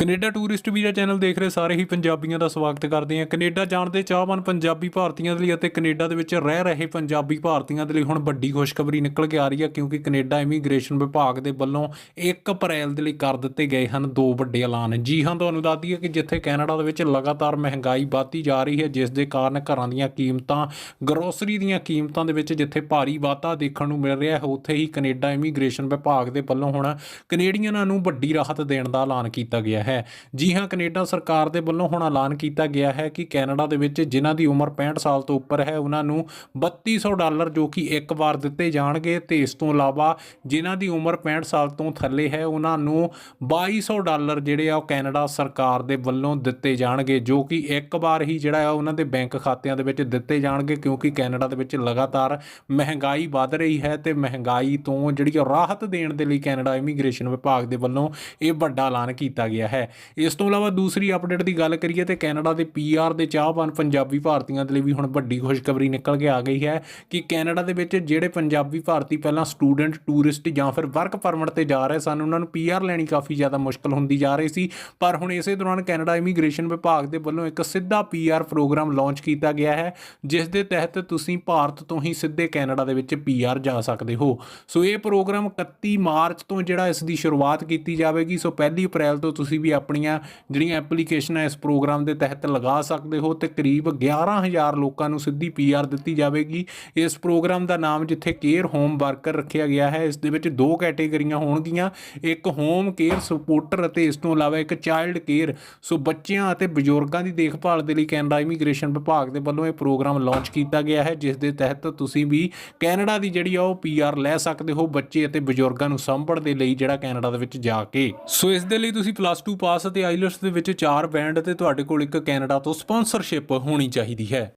Canada tourist visa channel ਦੇਖ ਰਹੇ ਸਾਰੇ ਹੀ ਪੰਜਾਬੀਆਂ ਦਾ ਸਵਾਗਤ ਕਰਦੇ ਹਾਂ। ਕੈਨੇਡਾ ਜਾਣ ਦੇ ਚਾਹਵਾਨ ਪੰਜਾਬੀ ਭਾਰਤੀਆਂ ਦੇ ਲਈ ਅਤੇ ਕੈਨੇਡਾ ਦੇ ਵਿੱਚ ਰਹਿ ਰਹੇ ਪੰਜਾਬੀ ਭਾਰਤੀਆਂ ਦੇ ਲਈ ਹੁਣ ਵੱਡੀ ਖੁਸ਼ਖਬਰੀ ਨਿਕਲ ਕੇ ਆ ਰਹੀ ਹੈ ਕਿਉਂਕਿ ਕੈਨੇਡਾ ਇਮੀਗ੍ਰੇਸ਼ਨ ਵਿਭਾਗ ਦੇ ਵੱਲੋਂ 1 ਅਪ੍ਰੈਲ ਦੇ ਲਈ ਕਰ ਦਿੱਤੇ ਗਏ ਹਨ ਦੋ ਵੱਡੇ ਐਲਾਨ। ਜੀ ਹਾਂ, ਤੁਹਾਨੂੰ ਦੱਸ ਦਈਏ ਕਿ ਜਿੱਥੇ ਕੈਨੇਡਾ ਦੇ ਵਿੱਚ ਲਗਾਤਾਰ ਮਹਿੰਗਾਈ ਵਧਦੀ ਜਾ ਰਹੀ ਹੈ, ਜਿਸ ਦੇ ਕਾਰਨ ਘਰਾਂ ਦੀਆਂ ਕੀਮਤਾਂ ਗਰੋਸਰੀ ਦੀਆਂ ਕੀਮਤਾਂ ਦੇ ਵਿੱਚ ਜਿੱਥੇ ਭਾਰੀ ਵਾਧਾ ਦੇਖਣ ਨੂੰ ਮਿਲ ਰਿਹਾ ਹੈ, ਉੱਥੇ ਹੀ ਕੈਨੇਡਾ ਇਮੀਗ੍ਰੇਸ਼ਨ ਵਿਭਾਗ ਦੇ ਵੱਲੋਂ ਹੁਣ ਕੈਨੇਡੀਅਨਾਂ ਨੂੰ ਵੱਡੀ ਰਾਹਤ ਦੇਣ ਦਾ ਐਲਾਨ ਕੀਤਾ ਗਿਆ ਹੈ। ਜੀ ਹਾਂ, ਕੈਨੇਡਾ ਸਰਕਾਰ ਦੇ ਵੱਲੋਂ ਹੁਣ ਐਲਾਨ ਕੀਤਾ ਗਿਆ ਹੈ ਕਿ ਕੈਨੇਡਾ ਦੇ ਵਿੱਚ ਜਿਨ੍ਹਾਂ ਦੀ ਉਮਰ 65 ਸਾਲ ਤੋਂ ਉੱਪਰ ਹੈ, ਉਹਨਾਂ ਨੂੰ 3200 ਡਾਲਰ ਜੋ ਕਿ ਇੱਕ ਵਾਰ ਦਿੱਤੇ ਜਾਣਗੇ ਤੇ ਇਸ ਤੋਂ ਇਲਾਵਾ ਜਿਨ੍ਹਾਂ ਦੀ ਉਮਰ 65 ਸਾਲ ਤੋਂ ਥੱਲੇ ਹੈ, ਉਹਨਾਂ ਨੂੰ 2200 ਡਾਲਰ ਜਿਹੜੇ ਆ ਉਹ ਕੈਨੇਡਾ ਸਰਕਾਰ ਦੇ ਵੱਲੋਂ ਦਿੱਤੇ ਜਾਣਗੇ, ਜੋ ਕਿ ਇੱਕ ਵਾਰ ਹੀ ਜਿਹੜਾ ਆ ਉਹਨਾਂ ਦੇ ਬੈਂਕ ਖਾਤਿਆਂ ਦੇ ਵਿੱਚ ਦਿੱਤੇ ਜਾਣਗੇ, ਕਿਉਂਕਿ ਕੈਨੇਡਾ ਦੇ ਵਿੱਚ ਲਗਾਤਾਰ ਮਹਿੰਗਾਈ ਵੱਧ ਰਹੀ ਹੈ ਤੇ ਮਹਿੰਗਾਈ ਤੋਂ ਜਿਹੜੀ ਆ ਰਾਹਤ ਦੇਣ ਦੇ ਲਈ ਕੈਨੇਡਾ ਇਮੀਗ੍ਰੇਸ਼ਨ ਵਿਭਾਗ ਦੇ ਵੱਲੋਂ ਇਹ ਵੱਡਾ ਐਲਾਨ ਕੀਤਾ ਗਿਆ ਹੈ। ਇਸ ਤੋਂ ਇਲਾਵਾ ਦੂਸਰੀ ਅਪਡੇਟ ਦੀ ਗੱਲ ਕਰੀਏ ਤੇ ਕੈਨੇਡਾ ਦੇ ਪੀਆਰ ਦੇ ਚਾਹਵਾਨ ਪੰਜਾਬੀ ਭਾਰਤੀਆਂ ਦੇ ਲਈ ਵੀ ਹੁਣ ਵੱਡੀ ਖੁਸ਼ਖਬਰੀ ਨਿਕਲ ਕੇ ਆ ਗਈ ਹੈ ਕਿ ਕੈਨੇਡਾ ਦੇ ਵਿੱਚ ਜਿਹੜੇ ਪੰਜਾਬੀ ਭਾਰਤੀ ਪਹਿਲਾਂ ਸਟੂਡੈਂਟ ਟੂਰਿਸਟ ਜਾਂ ਫਿਰ ਵਰਕ ਪਰਮਿਟ ਤੇ ਜਾ ਰਹੇ ਸਨ, ਉਹਨਾਂ ਨੂੰ ਪੀਆਰ ਲੈਣੀ ਕਾਫੀ ਜ਼ਿਆਦਾ ਮੁਸ਼ਕਲ ਹੁੰਦੀ ਜਾ ਰਹੀ ਸੀ। ਪਰ ਹੁਣ ਇਸੇ ਦੌਰਾਨ ਕੈਨੇਡਾ ਇਮੀਗ੍ਰੇਸ਼ਨ ਵਿਭਾਗ ਦੇ ਵੱਲੋਂ ਇੱਕ ਸਿੱਧਾ ਪੀਆਰ ਪ੍ਰੋਗਰਾਮ ਲਾਂਚ ਕੀਤਾ ਗਿਆ ਹੈ, ਜਿਸ ਦੇ ਤਹਿਤ ਤੁਸੀਂ ਭਾਰਤ ਤੋਂ ਹੀ ਸਿੱਧੇ ਕੈਨੇਡਾ ਦੇ ਵਿੱਚ ਪੀਆਰ ਜਾ ਸਕਦੇ ਹੋ। ਸੋ ਇਹ ਪ੍ਰੋਗਰਾਮ 31 ਮਾਰਚ ਤੋਂ ਜਿਹੜਾ ਇਸ ਦੀ ਸ਼ੁਰੂਆਤ ਕੀਤੀ ਜਾਵੇਗੀ, ਸੋ ਪਹਿਲੀ ਅਪ੍ਰੈਲ ਤੋਂ ਤੁਸੀਂ ਵੀ ਆਪਣੀਆਂ ਜਿਹੜੀਆਂ ਐਪਲੀਕੇਸ਼ਨਾਂ ਇਸ ਪ੍ਰੋਗਰਾਮ ਦੇ ਤਹਿਤ ਲਗਾ ਸਕਦੇ ਹੋ ਤੇ ਕਰੀਬ 11000 ਲੋਕਾਂ ਨੂੰ ਸਿੱਧੀ ਪੀਆਰ ਦਿੱਤੀ ਜਾਵੇਗੀ। ਇਸ ਪ੍ਰੋਗਰਾਮ ਦਾ ਨਾਮ ਜਿੱਥੇ ਕੇਅਰ ਹੋਮ ਵਰਕਰ ਰੱਖਿਆ ਗਿਆ ਹੈ, ਇਸ ਦੇ ਵਿੱਚ ਦੋ ਕੈਟੇਗਰੀਆਂ ਹੋਣਗੀਆਂ। ਇੱਕ ਹੋਮ ਕੇਅਰ ਸਪੋਰਟਰ ਅਤੇ ਇਸ ਤੋਂ ਇਲਾਵਾ ਇੱਕ ਚਾਈਲਡ ਕੇਅਰ ਸੋ ਬੱਚਿਆਂ ਅਤੇ ਬਜ਼ੁਰਗਾਂ ਦੀ ਦੇਖਭਾਲ ਦੇ ਲਈ ਕੈਨੇਡਾ ਇਮੀਗ੍ਰੇਸ਼ਨ ਵਿਭਾਗ ਦੇ ਵੱਲੋਂ ਇਹ ਪ੍ਰੋਗਰਾਮ ਲਾਂਚ ਕੀਤਾ ਗਿਆ ਹੈ, ਜਿਸ ਦੇ ਤਹਿਤ ਤੁਸੀਂ ਵੀ ਕੈਨੇਡਾ ਦੀ ਜਿਹੜੀ ਆ ਉਹ ਪੀਆਰ ਲੈ ਸਕਦੇ ਹੋ ਬੱਚੇ ਅਤੇ ਬਜ਼ੁਰਗਾਂ ਨੂੰ ਸੰਭਣ ਦੇ ਲਈ ਜਿਹੜਾ ਕੈਨੇਡਾ ਦੇ ਵਿੱਚ ਜਾ ਕੇ। ਸੋ ਇਸ ਦੇ ਲਈ ਤੁਸੀਂ ਪਲੱਸ 2 ਪਾਸ ਅਤੇ ਆਈਲਟਸ ਦੇ ਵਿੱਚ ਚਾਰ ਬੈਂਡ ਅਤੇ ਤੁਹਾਡੇ ਕੋਲ ਇੱਕ ਕੈਨੇਡਾ ਤੋਂ ਸਪਾਂਸਰਸ਼ਿਪ ਹੋਣੀ ਚਾਹੀਦੀ ਹੈ।